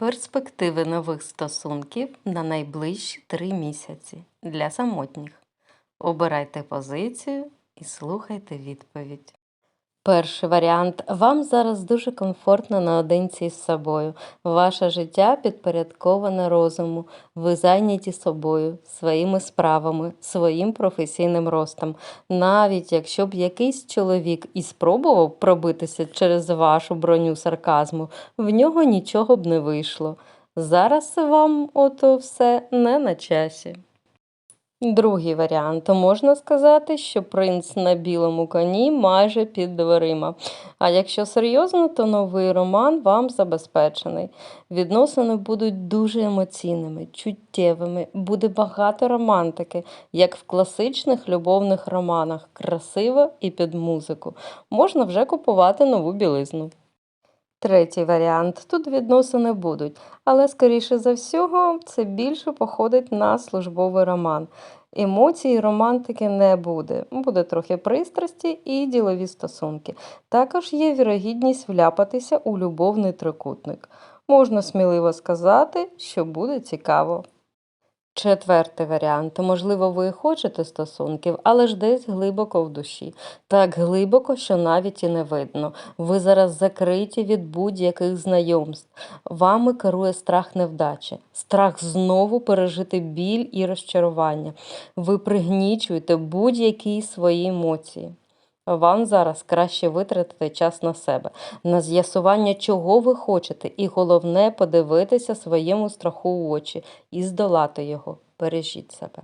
Перспективи нових стосунків на найближчі три місяці для самотніх. Обирайте позицію і слухайте відповідь. Перший варіант. Вам зараз дуже комфортно наодинці з собою. Ваше життя підпорядковане розуму. Ви зайняті собою, своїми справами, своїм професійним ростом. Навіть якщо б якийсь чоловік і спробував пробитися через вашу броню сарказму, в нього нічого б не вийшло. Зараз вам ото все не на часі. Другий варіант. Можна сказати, що принц на білому коні майже під дверима. А якщо серйозно, то новий роман вам забезпечений. Відносини будуть дуже емоційними, чуттєвими, буде багато романтики, як в класичних любовних романах, красиво і під музику. Можна вже купувати нову білизну. Третій варіант. Тут відносини будуть, але, скоріше за всього, це більше походить на службовий роман. Емоцій романтики не буде. Буде трохи пристрасті і ділові стосунки. Також є вірогідність вляпатися у любовний трикутник. Можна сміливо сказати, що буде цікаво. Четвертий варіант. Можливо, ви хочете стосунків, але ж десь глибоко в душі. Так глибоко, що навіть і не видно. Ви зараз закриті від будь-яких знайомств. Вами керує страх невдачі, страх знову пережити біль і розчарування. Ви пригнічуєте будь-які свої емоції. Вам зараз краще витратити час на себе, на з'ясування, чого ви хочете, і головне подивитися своєму страху в очі і здолати його. Бережіть себе.